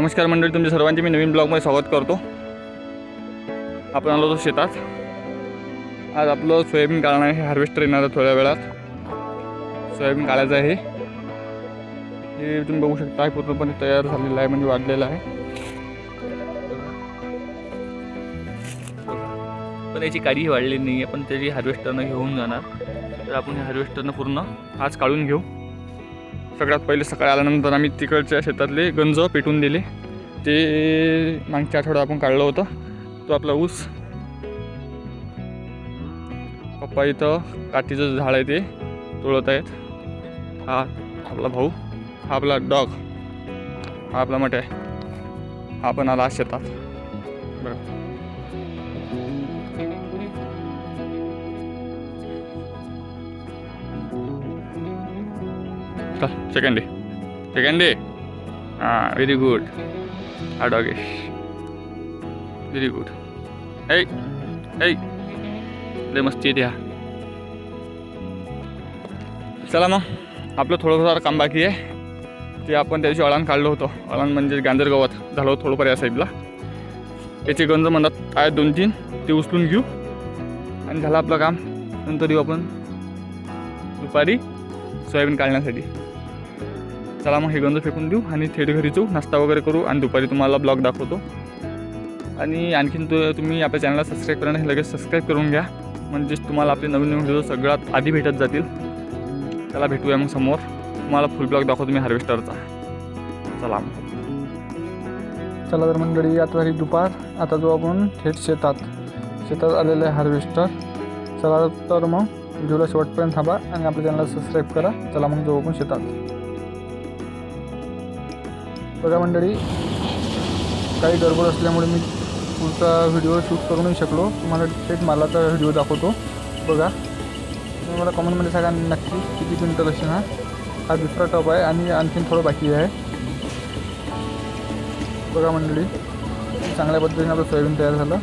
नमस्कार मंडळी तुमच्या सर्वांचे मी नवीन ब्लॉगमध्ये स्वागत करतो. आपण आलो होतो शेतात. आज आपलं सोयाबीन काढणं आहे हार्वेस्टर येणार आहे थोड्या वेळात. सोयाबीन काढायचं आहे. हे तुम्ही बघू शकता पूर्णपणे तयार झालेलं आहे म्हणजे वाढलेलं आहे. पण याची काडीही वाढलेली नाही आहे पण त्याची हार्वेस्टरनं घेऊन जाणार. तर आपण हे हार्वेस्टरनं पूर्ण आज काढून घेऊ. सगळ्यात पहिले सकाळी आल्यानंतर आम्ही तिकडच्या शेतातले गंज पेटून दिले. ते मागच्या आठवड्यात आपण काढलं होतं. तो आपला ऊस. पप्पा इथं काठीचं झाड आहे ते तोडत आहेत. हा आपला भाऊ. हा आपला डॉग. हा आपला मठ आहे. हा पण आला शेतात. बरं. चल सेकंड डे सेकंड डे हां व्हेरी गुड हा डॉगेश व्हेरी गुड ऐ ऐ लय मस्ती येते चला मग आपलं थोडंफार काम बाकी आहे ते आपण त्याची अळण अळान काढलं होतं अळान म्हणजे गांजर गवत झालं होतं थोडंफार या साईडला त्याचे गंज म्हणतात आहेत दोन तीन ते उचलून घेऊ आणि झालं आपलं काम नंतर येऊ आपण दुपारी सोयाबीन काढण्यासाठी चला मग हे गंज फेकून देऊ आणि थेट घरी जाऊ. नाश्ता वगैरे करू आणि दुपारी तुम्हाला ब्लॉग दाखवतो. आणि आणखीन तो तुम्ही आपल्या चॅनलला सबस्क्राईब करा हे लगेच सबस्क्राईब करून घ्या. म्हणजेच तुम्हाला आपले नवीन नवीन व्हिडिओ सगळ्यात आधी भेटत जातील. त्याला भेटूया मग समोर. तुम्हाला फुल ब्लॉग दाखवतो मी हार्वेस्टरचा चला मग. चला तर मंडळी आता झाली दुपार. आता जो आपण थेट शेतात. शेतात आलेलं आहे हार्वेस्टर चला तर मग व्हिडिओला शेवटपर्यंत थांबा आणि आपल्या चॅनलला सबस्क्राईब करा. चला मग जो आपण शेतात. बघा मंडळी काही गडबड असल्यामुळे मी पुढचा व्हिडिओ शूट करू नाही शकलो. तुम्हाला थेट मालाचा व्हिडिओ दाखवतो. बघा. तुम्ही मला कॉमेंटमध्ये सांगा नक्की किती क्विंटल असेल हा? हा दुसरा टॉप आहे आणि आणखीन थोडं बाकी आहे. बघा मंडळी चांगल्या पद्धतीने आपलं सोयाबीन तयार झालं.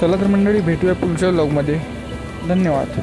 चला तर मंडळी भेटूया पुढच्या ब्लॉगमध्ये धन्यवाद.